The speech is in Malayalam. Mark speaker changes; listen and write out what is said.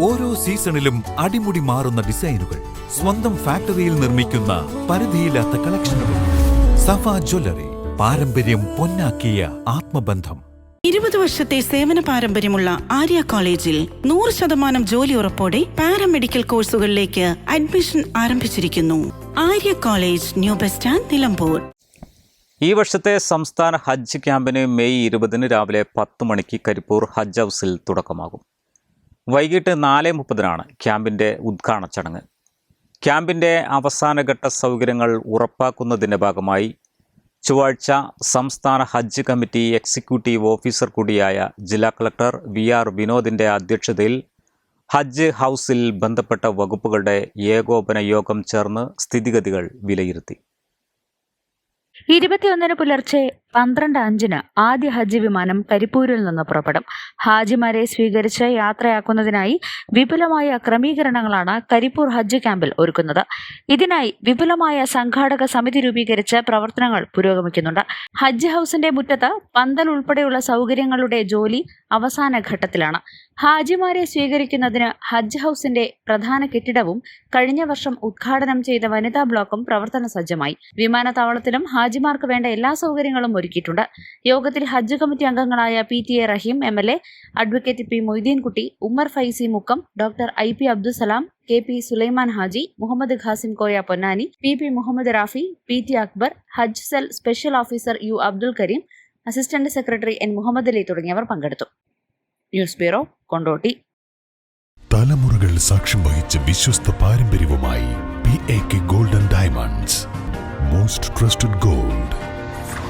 Speaker 1: ഓരോ സീസണിലും അടിമുടി മാറുന്ന ഡിസൈനുകൾ സ്വന്തം ഫാക്ടറിയിൽ നിർമ്മിക്കുന്ന പരിധിയില്ലാത്ത കളക്ഷനുകൾ. സഫ ജ്വല്ലറി പാരമ്പര്യം പൊന്നാക്കിയ ആത്മബന്ധം.
Speaker 2: ഇരുപത് വർഷത്തെ സേവന പാരമ്പര്യമുള്ള ആര്യ കോളേജിൽ നൂറ് ശതമാനം ജോലി ഉറപ്പോടെ പാരാമെഡിക്കൽ കോഴ്സുകളിലേക്ക് അഡ്മിഷൻ ആരംഭിച്ചിരിക്കുന്നു. Arya college new bus stand Nilambur.
Speaker 3: ഈ വർഷത്തെ സംസ്ഥാന ഹജ്ജ് ക്യാമ്പിന് മെയ് ഇരുപതിന് രാവിലെ പത്ത് മണിക്ക് കരിപ്പൂർ ഹജ്ജ് ഹൗസിൽ തുടക്കമാകും. വൈകിട്ട് നാല് മുപ്പതിനാണ് ക്യാമ്പിന്റെ ഉദ്ഘാടന ചടങ്ങ്. ക്യാമ്പിന്റെ അവസാനഘട്ട സൗകര്യങ്ങൾ ഉറപ്പാക്കുന്നതിന്റെ ഭാഗമായി ചൊവ്വാഴ്ച സംസ്ഥാന ഹജ്ജ് കമ്മിറ്റി എക്സിക്യൂട്ടീവ് ഓഫീസർ കൂടിയായ ജില്ലാ കളക്ടർ വി ആർ വിനോദിന്റെ അധ്യക്ഷതയിൽ ഹജ്ജ് ഹൗസിൽ ബന്ധപ്പെട്ട വകുപ്പുകളുടെ ഏകോപന യോഗം ചേർന്ന് സ്ഥിതിഗതികൾ വിലയിരുത്തി.
Speaker 4: ഇരുപത്തിയൊന്നിന് പുലർച്ചെ പന്ത്രണ്ട് അഞ്ചിന് ആദ്യ ഹജ്ജ് വിമാനം കരിപ്പൂരിൽ നിന്ന് പുറപ്പെടും. ഹാജിമാരെ സ്വീകരിച്ച് യാത്രയാക്കുന്നതിനായി വിപുലമായ ക്രമീകരണങ്ങളാണ് കരിപ്പൂർ ഹജ്ജ് ക്യാമ്പിൽ ഒരുക്കുന്നത്. ഇതിനായി വിപുലമായ സംഘാടക സമിതി രൂപീകരിച്ച് പ്രവർത്തനങ്ങൾ പുരോഗമിക്കുന്നുണ്ട്. ഹജ്ജ് ഹൗസിന്റെ മുറ്റത്ത് പന്തൽ ഉൾപ്പെടെയുള്ള സൗകര്യങ്ങളുടെ ജോലി അവസാന ഘട്ടത്തിലാണ്. ഹാജിമാരെ സ്വീകരിക്കുന്നതിന് ഹജ്ജ് ഹൗസിന്റെ പ്രധാന കെട്ടിടവും കഴിഞ്ഞ വർഷം ഉദ്ഘാടനം ചെയ്ത വനിതാ ബ്ലോക്കും പ്രവർത്തന സജ്ജമായി. വിമാനത്താവളത്തിലും ഹാജിമാർക്ക് വേണ്ട എല്ലാ സൗകര്യങ്ങളും ഒരുക്കിയിട്ടുണ്ട്. യോഗത്തിൽ ഹജ്ജ് കമ്മിറ്റി അംഗങ്ങളായ P T A Rahim M L A advocate P Moideenkutty Ummer Faizy Mukkam doctor I P Abdussalam K P Sulaiman Haji Muhammad Khasim Koya Ponnani P P Muhammad Rafi P T Akbar Hajj cell special officer U Abdul Kareem assistant secretary N Muhammad Ali തുടങ്ങിയവർ പങ്കെടുത്തു. News bureau Kondotty.
Speaker 5: തലമുറകൾ സാക്ഷ്യം വഹിച്ച വിശ്വസ്ത പാരമ്പര്യവുമായി P A K golden diamonds. Most trusted gold.